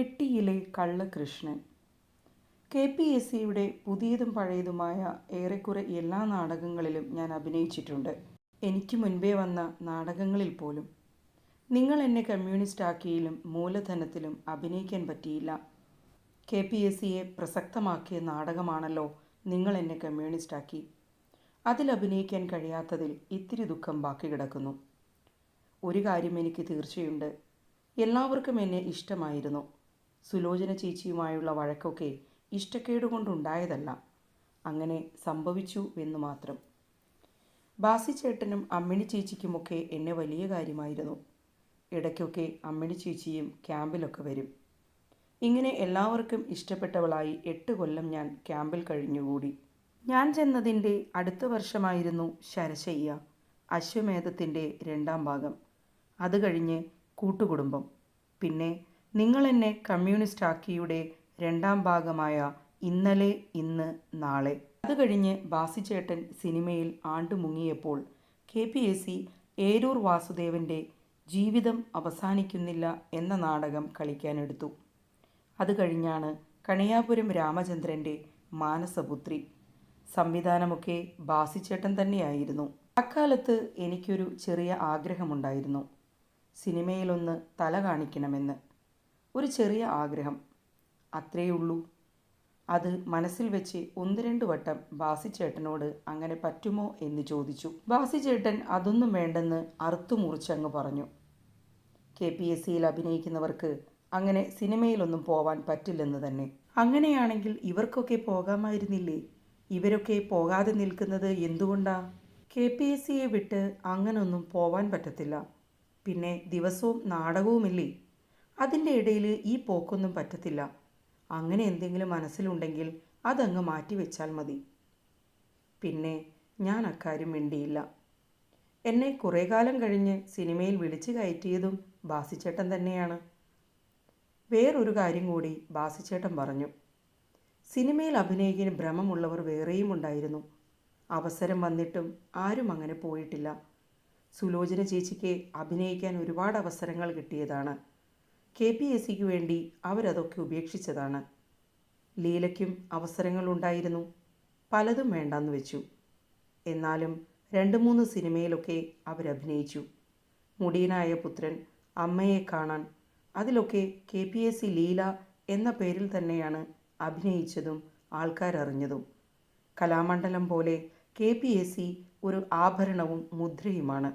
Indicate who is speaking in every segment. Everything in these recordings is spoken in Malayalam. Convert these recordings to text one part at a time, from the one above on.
Speaker 1: പെട്ടിയിലെ കള്ളകൃഷ്ണൻ. കെ പി എസ് സിയുടെ പുതിയതും പഴയതുമായ ഏറെക്കുറെ എല്ലാ നാടകങ്ങളിലും ഞാൻ അഭിനയിച്ചിട്ടുണ്ട്. എനിക്ക് മുൻപേ വന്ന നാടകങ്ങളിൽ പോലും. നിങ്ങൾ എന്നെ കമ്മ്യൂണിസ്റ്റ് ആക്കിയിലും മൂലധനത്തിലും അഭിനയിക്കാൻ പറ്റിയില്ല. കെ പി എസ് സിയെ പ്രസക്തമാക്കിയ നാടകമാണല്ലോ നിങ്ങൾ എന്നെ കമ്മ്യൂണിസ്റ്റ് ആക്കി. അതിൽ അഭിനയിക്കാൻ കഴിയാത്തതിൽ ഇത്തിരി ദുഃഖം ബാക്കി കിടക്കുന്നു. ഒരു കാര്യം എനിക്ക് തീർച്ചയുണ്ട്. എല്ലാവർക്കും എന്നെ ഇഷ്ടമായിരുന്നു. സുലോചന ചേച്ചിയുമായുള്ള വഴക്കൊക്കെ ഇഷ്ടക്കേടുകൊണ്ടുണ്ടായതല്ല അങ്ങനെ സംഭവിച്ചു എന്ന് മാത്രം. ബാസി ചേട്ടനും അമ്മിണി ചേച്ചിക്കുമൊക്കെ എന്നെ വലിയ കാര്യമായിരുന്നു. ഇടയ്ക്കൊക്കെ അമ്മിണി ചേച്ചിയും ക്യാമ്പിലൊക്കെ വരും. ഇങ്ങനെ എല്ലാവർക്കും ഇഷ്ടപ്പെട്ടവളായി എട്ട് കൊല്ലം ഞാൻ ക്യാമ്പിൽ കഴിഞ്ഞുകൂടി. ഞാൻ ചെന്നതിന്റെ അടുത്ത വർഷമായിരുന്നു ശരശയ്യ അശ്വമേധത്തിന്റെ രണ്ടാം ഭാഗം. അത് കഴിഞ്ഞ് കൂട്ടുകുടുംബം. പിന്നെ നിങ്ങൾ എന്നെ കമ്മ്യൂണിസ്റ്റ് ആക്കിയുടെ രണ്ടാം ഭാഗമായ ഇന്നലെ ഇന്ന് നാളെ. അത് കഴിഞ്ഞ് ബാസിച്ചേട്ടൻ സിനിമയിൽ ആണ്ടുമുങ്ങിയപ്പോൾ K P A C Eroor വാസുദേവന്റെ ജീവിതം അവസാനിക്കുന്നില്ല എന്ന നാടകം കളിക്കാനെടുത്തു. അത് കഴിഞ്ഞാണ് കണിയാപുരം രാമചന്ദ്രന്റെ മാനസപുത്രി. സംവിധാനമൊക്കെ ബാസിച്ചേട്ടൻ തന്നെയായിരുന്നു. അക്കാലത്ത് എനിക്കൊരു ചെറിയ ആഗ്രഹമുണ്ടായിരുന്നു. സിനിമയിലൊന്ന് തല കാണിക്കണമെന്ന്. ഒരു ചെറിയ ആഗ്രഹം. അത്രയുള്ളൂ അത് മനസ്സിൽ വെച്ച് ഒന്ന് രണ്ട് വട്ടം ബാസിച്ചേട്ടനോട് അങ്ങനെ പറ്റുമോ എന്ന് ചോദിച്ചു. ബാസിച്ചേട്ടൻ അതൊന്നും വേണ്ടെന്ന് അറുത്തു മുറിച്ചങ്ങ് പറഞ്ഞു. കെ പി എസ് സിയിൽ അഭിനയിക്കുന്നവർക്ക് അങ്ങനെ സിനിമയിലൊന്നും പോവാൻ പറ്റില്ലെന്ന് തന്നെ. അങ്ങനെയാണെങ്കിൽ ഇവർക്കൊക്കെ പോകാമായിരുന്നില്ലേ? ഇവരൊക്കെ പോകാതെ നിൽക്കുന്നത് എന്തുകൊണ്ടാ? കെ പി എസ് സിയെ വിട്ട് അങ്ങനൊന്നും പോവാൻ പറ്റത്തില്ല. പിന്നെ ദിവസവും നാടകവുമില്ലേ? അതിന്റെ ഇടയിൽ ഈ പോക്കൊന്നും പറ്റത്തില്ല. അങ്ങനെ എന്തെങ്കിലും മനസ്സിലുണ്ടെങ്കിൽ അതങ്ങ് മാറ്റി വെച്ചാൽ മതി. പിന്നെ ഞാൻ അക്കാര്യം മിണ്ടിയില്ല. എന്നെ കുറേ കാലം കഴിഞ്ഞ് സിനിമയിൽ വിളിച്ചു കയറ്റിയതും ബാസിച്ചേട്ടൻ തന്നെയാണ്. വേറൊരു കാര്യം കൂടി ബാസിച്ചേട്ടൻ പറഞ്ഞു. സിനിമയിൽ അഭിനയിക്കാൻ ഭ്രമമുള്ളവർ വേറെയും ഉണ്ടായിരുന്നു. അവസരം വന്നിട്ടും ആരും അങ്ങനെ പോയിട്ടില്ല. സുലോചന ചേച്ചിക്ക് അഭിനയിക്കാൻ ഒരുപാട് അവസരങ്ങൾ കിട്ടിയതാണ്. കെ പി എസ് സിക്ക് വേണ്ടി അവരതൊക്കെ ഉപേക്ഷിച്ചതാണ്. ലീലയ്ക്കും അവസരങ്ങളുണ്ടായിരുന്നു. പലതും വേണ്ടെന്ന് വെച്ചു. എന്നാലും രണ്ട് മൂന്ന് സിനിമയിലൊക്കെ അവരഭിനയിച്ചു. മുടിയനായ പുത്രൻ അമ്മയെ കാണാൻ അതിലൊക്കെ K P S C Leela എന്ന പേരിൽ തന്നെയാണ് അഭിനയിച്ചതും ആൾക്കാരറിഞ്ഞതും. കലാമണ്ഡലം പോലെ കെ പി എസ് സി ഒരു ആഭരണവും മുദ്രയുമാണ്.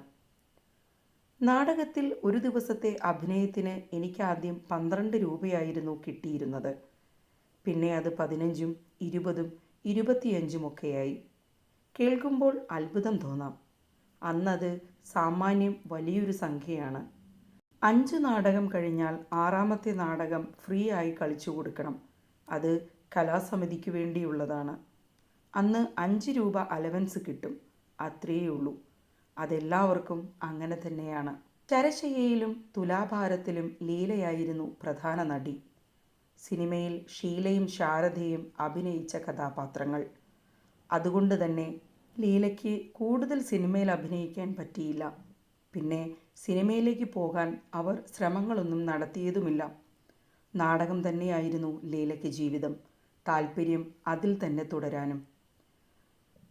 Speaker 1: നാടകത്തിൽ ഒരു ദിവസത്തെ അഭിനയത്തിന് എനിക്ക് ആദ്യം പന്ത്രണ്ട് രൂപയായിരുന്നു കിട്ടിയിരുന്നത്. പിന്നെ അത് പതിനഞ്ചും ഇരുപതും ഇരുപത്തിയഞ്ചുമൊക്കെയായി കേൾക്കുമ്പോൾ അത്ഭുതം തോന്നാം. അന്നത് സാമാന്യം വലിയൊരു സംഖ്യയാണ്. അഞ്ച് നാടകം കഴിഞ്ഞാൽ ആറാമത്തെ നാടകം ഫ്രീ ആയി കളിച്ചു കൊടുക്കണം. അത് കലാസമിതിക്ക് വേണ്ടിയുള്ളതാണ്. അന്ന് അഞ്ച് രൂപ അലവൻസ് കിട്ടും. അത്രയേ ഉള്ളൂ. അതെല്ലാവർക്കും അങ്ങനെ തന്നെയാണ്. ചരശയ്യയിലും തുലാഭാരത്തിലും ലീലയായിരുന്നു പ്രധാന നടി. സിനിമയിൽ ഷീലയും ശാരദയും അഭിനയിച്ച കഥാപാത്രങ്ങൾ. അതുകൊണ്ട് തന്നെ ലീലയ്ക്ക് കൂടുതൽ സിനിമയിൽ അഭിനയിക്കാൻ പറ്റിയില്ല. പിന്നെ സിനിമയിലേക്ക് പോകാൻ അവർ ശ്രമങ്ങളൊന്നും നടത്തിയതുമില്ല. നാടകം തന്നെയായിരുന്നു ലീലയ്ക്ക് ജീവിതം. താല്പര്യം അതിൽ തന്നെ തുടരാനും.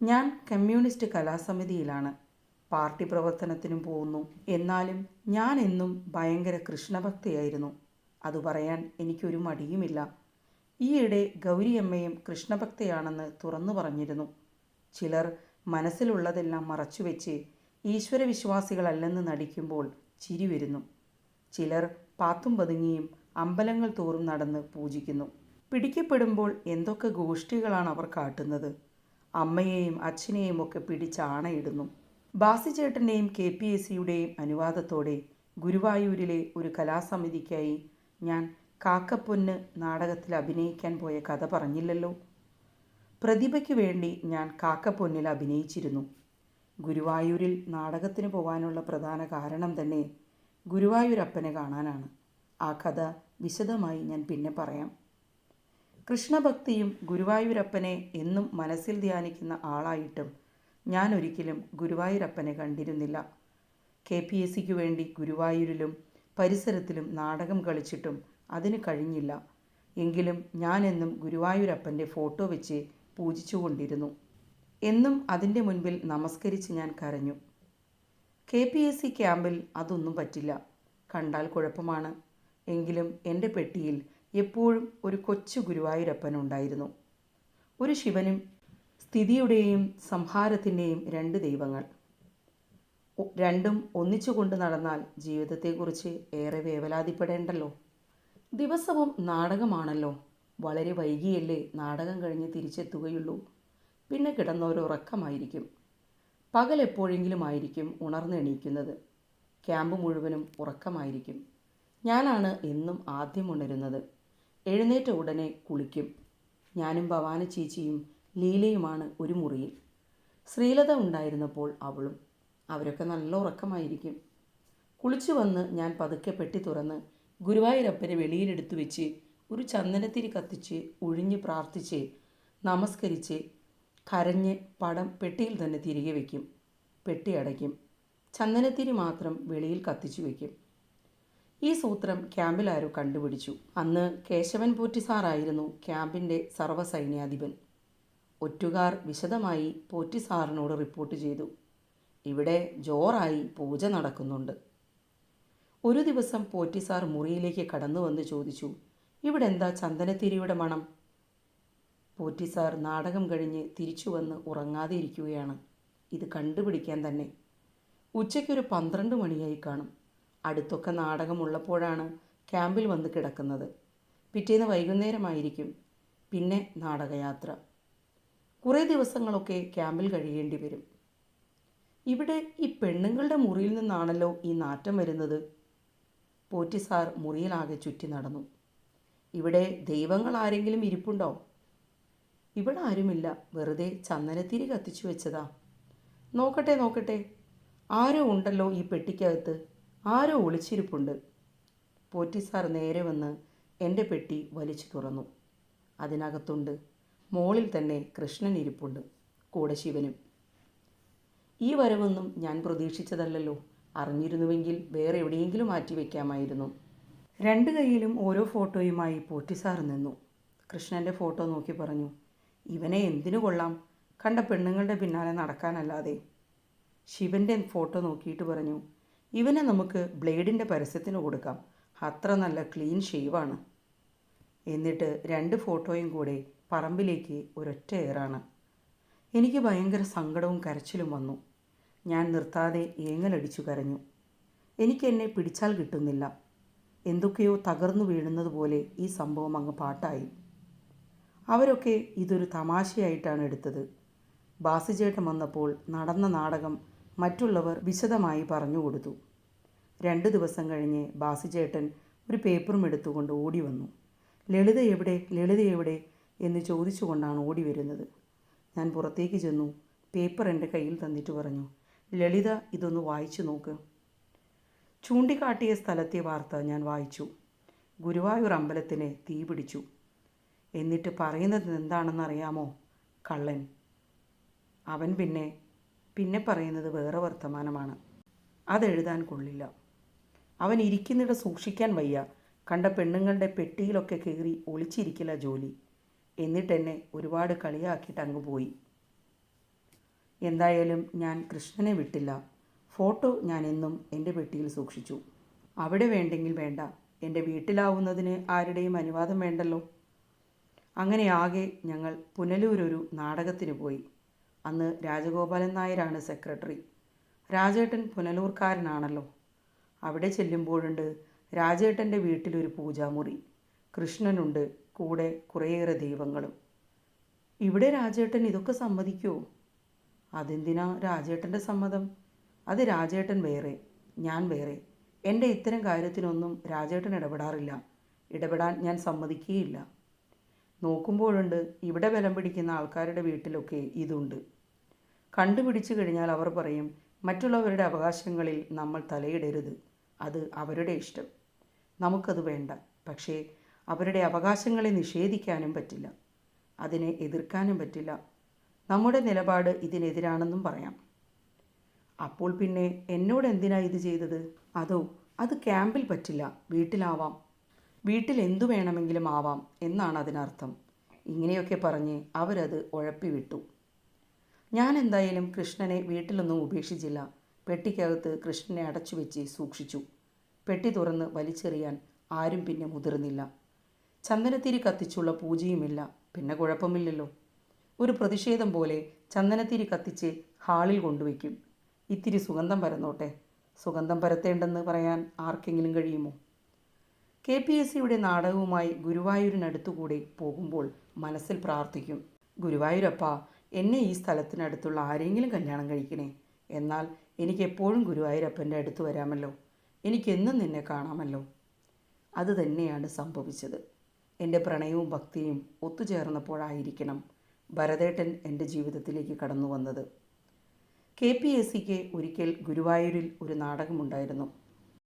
Speaker 1: ഞാൻ കമ്മ്യൂണിസ്റ്റ് കലാസമിതിയിലാണ്. പാർട്ടി പ്രവർത്തനത്തിനും പോകുന്നു. എന്നാലും ഞാൻ എന്നും ഭയങ്കര കൃഷ്ണഭക്തിയായിരുന്നു. അത് പറയാൻ എനിക്കൊരു മടിയുമില്ല. ഈയിടെ ഗൗരിയമ്മയും കൃഷ്ണഭക്തയാണെന്ന് തുറന്നു പറഞ്ഞിരുന്നു. ചിലർ മനസ്സിലുള്ളതെല്ലാം മറച്ചുവെച്ച് ഈശ്വരവിശ്വാസികളല്ലെന്ന് നടിക്കുമ്പോൾ ചിരി വരുന്നു. ചിലർ പാത്തും പതുങ്ങിയും അമ്പലങ്ങൾ തോറും നടന്ന് പൂജിക്കുന്നു. പിടിക്കപ്പെടുമ്പോൾ എന്തൊക്കെ ഗോഷ്ഠികളാണ് അവർ കാട്ടുന്നത്. അമ്മയെയും അച്ഛനെയും ഒക്കെ പിടിച്ച് ആണയിടുന്നു. ബാസിച്ചേട്ടന്റെയും കെ പി എസ് സിയുടെയും അനുവാദത്തോടെ ഗുരുവായൂരിലെ ഒരു കലാസമിതിക്കായി ഞാൻ കാക്കപ്പൊന്ന് നാടകത്തിൽ അഭിനയിക്കാൻ പോയ കഥ പറഞ്ഞില്ലല്ലോ. പ്രതിഭയ്ക്ക് വേണ്ടി ഞാൻ കാക്കപ്പൊന്നിൽ അഭിനയിച്ചിരുന്നു. ഗുരുവായൂരിൽ നാടകത്തിന് പോകാനുള്ള പ്രധാന കാരണം തന്നെ ഗുരുവായൂരപ്പനെ കാണാനാണ്. ആ കഥ വിശദമായി ഞാൻ പിന്നെ പറയാം. കൃഷ്ണഭക്തിയും ഗുരുവായൂരപ്പനെ എന്നും മനസ്സിൽ ധ്യാനിക്കുന്ന ആളായിട്ടും ഞാൻ ഒരിക്കലും ഗുരുവായൂരപ്പനെ കണ്ടിരുന്നില്ല. കെ. പി. എസ്. സിക്ക് വേണ്ടി ഗുരുവായൂരിലും പരിസരത്തിലും നാടകം കളിച്ചിട്ടും അതിന് കഴിഞ്ഞില്ല. എങ്കിലും ഞാനെന്നും ഗുരുവായൂരപ്പന്റെ ഫോട്ടോ വെച്ച് പൂജിച്ചുകൊണ്ടിരുന്നു. എന്നും അതിന്റെ മുൻപിൽ നമസ്കരിച്ച് ഞാൻ കരഞ്ഞു. കെ. പി. എസ്. സി ക്യാമ്പിൽ അതൊന്നും പറ്റില്ല. കണ്ടാൽ കുഴപ്പമാണ്. എങ്കിലും എന്റെ പെട്ടിയിൽ എപ്പോഴും ഒരു കൊച്ചു ഗുരുവായൂരപ്പൻ ഉണ്ടായിരുന്നു. ഒരു ശിവനും സ്ഥിതിയുടെയും സംഹാരത്തിന്റെയും രണ്ട് ദൈവങ്ങൾ. രണ്ടും ഒന്നിച്ചു കൊണ്ട് നടന്നാൽ ജീവിതത്തെക്കുറിച്ച് ഏറെ വേവലാതിപ്പെടേണ്ടല്ലോ. ദിവസവും നാടകമാണല്ലോ. വളരെ വൈകിയല്ലേ നാടകം കഴിഞ്ഞ് തിരിച്ചെത്തുകയുള്ളൂ. പിന്നെ കിടന്നൊരുറക്കമായിരിക്കും പകൽ എപ്പോഴെങ്കിലും ആയിരിക്കും ഉണർന്നെണീക്കുന്നത് ക്യാമ്പ് മുഴുവനും ഉറക്കമായിരിക്കും. ഞാനാണ് എന്നും ആദ്യം ഉണരുന്നത്. എഴുന്നേറ്റ ഉടനെ കുളിക്കും. ഞാനും ഭവാന ചേച്ചിയും ലീലയുമാണ് ഒരു മുറിയിൽ. ശ്രീലത ഉണ്ടായിരുന്നപ്പോൾ അവളും അവരൊക്കെ നല്ല ഉറക്കമായിരിക്കും. കുളിച്ചു വന്ന് ഞാൻ പതുക്കെ പെട്ടി തുറന്ന് ഗുരുവായൂരപ്പനെ വെളിയിലെടുത്തു വെച്ച് ഒരു ചന്ദനത്തിരി കത്തിച്ച് ഒഴിഞ്ഞ് പ്രാർത്ഥിച്ച് നമസ്കരിച്ച് കരഞ്ഞ് പടം പെട്ടിയിൽ തന്നെ തിരികെ വയ്ക്കും പെട്ടി അടയ്ക്കും. ചന്ദനത്തിരി മാത്രം വെളിയിൽ കത്തിച്ചു വയ്ക്കും ഈ സൂത്രം ക്യാമ്പിലാരോ കണ്ടുപിടിച്ചു. അന്ന് കേശവൻ പോറ്റി സാറായിരുന്നു ക്യാമ്പിന്റെ സർവസൈന്യാധിപൻ. ഒറ്റുകാർ വിശദമായി പോറ്റി സാറിനോട് റിപ്പോർട്ട് ചെയ്തു. ഇവിടെ ജോറായി പൂജ നടക്കുന്നുണ്ട്. ഒരു ദിവസം പോറ്റി സാർ മുറിയിലേക്ക് കടന്നു വന്ന് ചോദിച്ചു ഇവിടെ എന്താ ചന്ദനത്തിരിയുടെ മണം? പോറ്റി സാർ നാടകം കഴിഞ്ഞ് തിരിച്ചു വന്ന് ഉറങ്ങാതെ ഇരിക്കുകയാണ്. ഇത് കണ്ടുപിടിക്കാൻ തന്നെ. ഉച്ചയ്ക്കൊരു പന്ത്രണ്ട് മണിയായി കാണും. അടുത്തൊക്കെ നാടകമുള്ളപ്പോഴാണ് ക്യാമ്പിൽ വന്ന് കിടക്കുന്നത്. പിറ്റേന്ന് വൈകുന്നേരമായിരിക്കും. പിന്നെ നാടകയാത്ര. കുറേ ദിവസങ്ങളൊക്കെ ക്യാമ്പിൽ കഴിയേണ്ടി വരും. ഇവിടെ ഈ പെണ്ണുങ്ങളുടെ മുറിയിൽ നിന്നാണല്ലോ ഈ നാറ്റം വരുന്നത്. പോറ്റി സാർ മുറിയിലാകെ ചുറ്റി നടന്നു. ഇവിടെ ദൈവങ്ങൾ ആരെങ്കിലും ഇരിപ്പുണ്ടോ? ഇവിടെ ആരുമില്ല. വെറുതെ ചന്ദനത്തിരി കത്തിച്ചു വെച്ചതാ. നോക്കട്ടെ നോക്കട്ടെ. ആരോ ഉണ്ടല്ലോ ഈ പെട്ടിക്കകത്ത്. ആരോ ഒളിച്ചിരിപ്പുണ്ട്. പോറ്റി സാർ നേരെ വന്ന് എന്റെ പെട്ടി വലിച്ചു തുറന്നു. അതിനകത്തുണ്ട് മോളിൽ തന്നെ കൃഷ്ണൻ ഇരിപ്പുണ്ട് കൂടെ ശിവനും. ഈ വരവൊന്നും ഞാൻ പ്രതീക്ഷിച്ചതല്ലല്ലോ. അറിഞ്ഞിരുന്നുവെങ്കിൽ വേറെ എവിടെയെങ്കിലും മാറ്റി വയ്ക്കാമായിരുന്നു രണ്ട് കൈയിലും ഓരോ ഫോട്ടോയുമായി പോറ്റിസാർ നിന്നു. കൃഷ്ണന്റെ ഫോട്ടോ നോക്കി പറഞ്ഞു ഇവനെ എന്തിനു കൊള്ളാം? കണ്ട പെണ്ണുങ്ങളുടെ പിന്നാലെ നടക്കാനല്ലാതെ. ശിവന്റെ ഫോട്ടോ നോക്കിയിട്ട് പറഞ്ഞു ഇവനെ നമുക്ക് ബ്ലേഡിന്റെ പരസ്യത്തിന് കൊടുക്കാം. അത്ര നല്ല ക്ലീൻ ഷേവാണ്. എന്നിട്ട് രണ്ട് ഫോട്ടോയും കൂടെ പറമ്പിലേക്ക് ഒരൊറ്റ ഏറാണ്. എനിക്ക് ഭയങ്കര സങ്കടവും കരച്ചിലും വന്നു. ഞാൻ നിർത്താതെ ഏങ്ങലടിച്ചു കരഞ്ഞു. എനിക്കെന്നെ പിടിച്ചാൽ കിട്ടുന്നില്ല. എന്തൊക്കെയോ തകർന്നു വീഴുന്നത് പോലെ ഈ സംഭവം അങ്ങ് പാട്ടായി. അവരൊക്കെ ഇതൊരു തമാശയായിട്ടാണ് എടുത്തത്. ബാസിചേട്ടൻ വന്നപ്പോൾ നടന്ന നാടകം മറ്റുള്ളവർ വിശദമായി പറഞ്ഞു കൊടുത്തു. രണ്ട് ദിവസം കഴിഞ്ഞ് ബാസിചേട്ടൻ ഒരു പേപ്പറും എടുത്തുകൊണ്ട് ഓടി വന്നു. ലളിത എവിടെ? ലളിത എവിടെ? എന്ന് ചോദിച്ചുകൊണ്ടാണ് ഓടി വരുന്നത്. ഞാൻ പുറത്തേക്ക് ചെന്നു. പേപ്പർ എന്റെ കയ്യിൽ തന്നിട്ട് പറഞ്ഞു ലളിത ഇതൊന്ന് വായിച്ചു നോക്ക്. ചൂണ്ടിക്കാട്ടിയ സ്ഥലത്തെ വാർത്ത ഞാൻ വായിച്ചു. ഗുരുവായൂർ അമ്പലത്തിന് തീ പിടിച്ചു. എന്നിട്ട് പറയുന്നത് എന്താണെന്നറിയാമോ? കള്ളൻ. അവൻ പിന്നെ പിന്നെ പറയുന്നത് വേറെ വർത്തമാനമാണ്. അതെഴുതാൻ കൊള്ളില്ല. അവൻ ഇരിക്കുന്നിട സൂക്ഷിക്കാൻ വയ്യ. കണ്ട പെണ്ണുങ്ങളുടെ പെട്ടിയിലൊക്കെ കയറി ഒളിച്ചിരിക്കില്ല ജോലി. എന്നിട്ടെന്നെ ഒരുപാട് കളിയാക്കിയിട്ട് അങ്ങ് പോയി. എന്തായാലും ഞാൻ കൃഷ്ണനെ വിട്ടില്ല. ഫോട്ടോ ഞാൻ എന്നും എന്റെ പെട്ടിയിൽ സൂക്ഷിച്ചു. അവിടെ വേണ്ടെങ്കിൽ വേണ്ട. എന്റെ വീട്ടിലാവുന്നതിന് ആരുടെയും അനുവാദം വേണ്ടല്ലോ. അങ്ങനെ ആകെ ഞങ്ങൾ പുനലൂരൊരു നാടകത്തിന് പോയി. അന്ന് രാജഗോപാലൻ നായരാണ് സെക്രട്ടറി. രാജേട്ടൻ പുനലൂർക്കാരനാണല്ലോ. അവിടെ ചെല്ലുമ്പോഴുണ്ട് രാജേട്ടന്റെ വീട്ടിലൊരു പൂജാമുറി. കൃഷ്ണനുണ്ട് കൂടെ കുറേയേറെ ദൈവങ്ങളും. ഇവിടെ രാജേട്ടൻ ഇതൊക്കെ സമ്മതിക്കുമോ അതെന്തിനാ രാജേട്ടന്റെ സമ്മതം? അത് രാജേട്ടൻ വേറെ ഞാൻ വേറെ. എന്റെ ഇത്തരം കാര്യത്തിനൊന്നും രാജേട്ടൻ ഇടപെടാറില്ല. ഇടപെടാൻ ഞാൻ സമ്മതിക്കുകയില്ല നോക്കുമ്പോഴുണ്ട് ഇവിടെ ബലം പിടിക്കുന്ന ആൾക്കാരുടെ വീട്ടിലൊക്കെ ഇതുണ്ട്. കണ്ടുപിടിച്ചു കഴിഞ്ഞാൽ അവർ പറയും മറ്റുള്ളവരുടെ അവകാശങ്ങളിൽ നമ്മൾ തലയിടരുത്. അത് അവരുടെ ഇഷ്ടം. നമുക്കത് വേണ്ട. പക്ഷേ അവരുടെ അവകാശങ്ങളെ നിഷേധിക്കാനും പറ്റില്ല. അതിനെ എതിർക്കാനും പറ്റില്ല. നമ്മുടെ നിലപാട് ഇതിനെതിരാണെന്നും പറയാം. അപ്പോൾ പിന്നെ എന്നോട് എന്തിനാ ഇത് ചെയ്തത്? അതോ അത് ക്യാമ്പിൽ പറ്റില്ല വീട്ടിലാവാം. വീട്ടിൽ എന്തു വേണമെങ്കിലും ആവാം എന്നാണ് അതിനർത്ഥം. ഇങ്ങനെയൊക്കെ പറഞ്ഞ് അവരത് ഉഴപ്പി വിട്ടു ഞാൻ എന്തായാലും കൃഷ്ണനെ വീട്ടിലൊന്നും ഉപേക്ഷിച്ചില്ല. പെട്ടിക്കകത്ത് കൃഷ്ണനെ അടച്ചു വെച്ച് സൂക്ഷിച്ചു. പെട്ടി തുറന്ന് വലിച്ചെറിയാൻ ആരും പിന്നെ മുതിർന്നില്ല. ചന്ദനത്തിരി കത്തിച്ചുള്ള പൂജയുമില്ല. പിന്നെ കുഴപ്പമില്ലല്ലോ. ഒരു പ്രതിഷേധം പോലെ ചന്ദനത്തിരി കത്തിച്ച് ഹാളിൽ കൊണ്ടുവയ്ക്കും. ഇത്തിരി സുഗന്ധം പരന്നോട്ടെ. സുഗന്ധം പരത്തേണ്ടെന്ന് പറയാൻ ആർക്കെങ്കിലും കഴിയുമോ? കെ പി എസ് സിയുടെ നാടകവുമായി ഗുരുവായൂരിനടുത്തുകൂടെ പോകുമ്പോൾ മനസ്സിൽ പ്രാർത്ഥിക്കും. ഗുരുവായൂരപ്പ എന്നെ ഈ സ്ഥലത്തിനടുത്തുള്ള ആരെങ്കിലും കല്യാണം കഴിക്കണേ? എന്നാൽ എനിക്ക് എപ്പോഴും ഗുരുവായൂരപ്പന്റെ അടുത്ത് വരാമല്ലോ. എനിക്കെന്നും നിന്നെ കാണാമല്ലോ. അത് തന്നെയാണ് സംഭവിച്ചത്. എന്റെ പ്രണയവും ഭക്തിയും ഒത്തുചേർന്നപ്പോഴായിരിക്കണം ഭരതേട്ടൻ എന്റെ ജീവിതത്തിലേക്ക് കടന്നു വന്നത്. കെ പി എസ് സിക്ക് ഒരിക്കൽ ഗുരുവായൂരിൽ ഒരു നാടകമുണ്ടായിരുന്നു.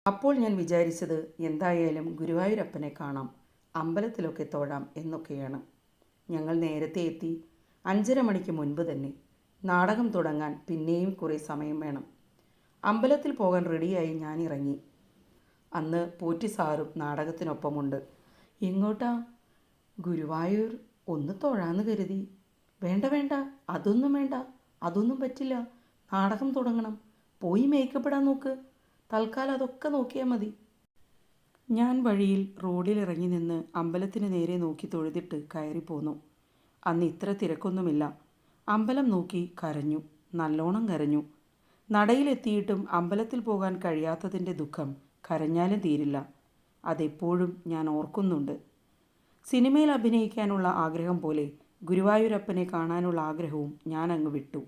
Speaker 1: അപ്പോൾ ഞാൻ വിചാരിച്ചത് എന്തായാലും ഗുരുവായൂരപ്പനെ കാണാം അമ്പലത്തിലൊക്കെ തോഴാം എന്നൊക്കെയാണ്. ഞങ്ങൾ നേരത്തെ എത്തി അഞ്ചര മണിക്ക് മുൻപ് തന്നെ നാടകം തുടങ്ങാൻ പിന്നെയും കുറേ സമയം വേണം. അമ്പലത്തിൽ പോകാൻ റെഡിയായി ഞാൻ ഇറങ്ങി അന്ന് പോറ്റി സാറും നാടകത്തിനൊപ്പമുണ്ട്. എങ്ങോട്ടാ ഗുരുവായൂർ ഒന്ന് തൊഴാന്ന് കരുതി. വേണ്ട വേണ്ട അതൊന്നും വേണ്ട അതൊന്നും പറ്റില്ല. നാടകം തുടങ്ങണം. പോയി മേക്കപ്പെടാൻ നോക്ക്. തൽക്കാലം അതൊക്കെ നോക്കിയാൽ മതി. ഞാൻ വഴിയിൽ റോഡിൽ ഇറങ്ങി നിന്ന് അമ്പലത്തിന് നേരെ നോക്കി തൊഴുതിട്ട് കയറിപ്പോന്നു അന്ന് ഇത്ര തിരക്കൊന്നുമില്ല. അമ്പലം നോക്കി കരഞ്ഞു. നല്ലോണം കരഞ്ഞു. നടയിലെത്തിയിട്ടും അമ്പലത്തിൽ പോകാൻ കഴിയാത്തതിന്റെ ദുഃഖം കരഞ്ഞാലും തീരില്ല. അതെപ്പോഴും ഞാൻ ഓർക്കുന്നുണ്ട്. സിനിമയിൽ അഭിനയിക്കാനുള്ള ആഗ്രഹം പോലെ ഗുരുവായൂരപ്പനെ കാണാനുള്ള ആഗ്രഹവും ഞാൻ അങ്ങ് വിട്ടു.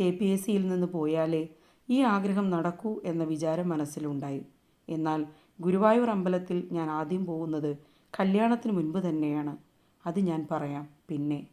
Speaker 1: കെ പി എസ് സിയിൽ നിന്ന് പോയാലേ ഈ ആഗ്രഹം നടക്കൂ എന്ന വിചാരം മനസ്സിലുണ്ടായി. എന്നാൽ ഗുരുവായൂർ അമ്പലത്തിൽ ഞാൻ ആദ്യം പോകുന്നത് കല്യാണത്തിന് മുൻപ് തന്നെയാണ്. അത് ഞാൻ പറയാം. പിന്നെ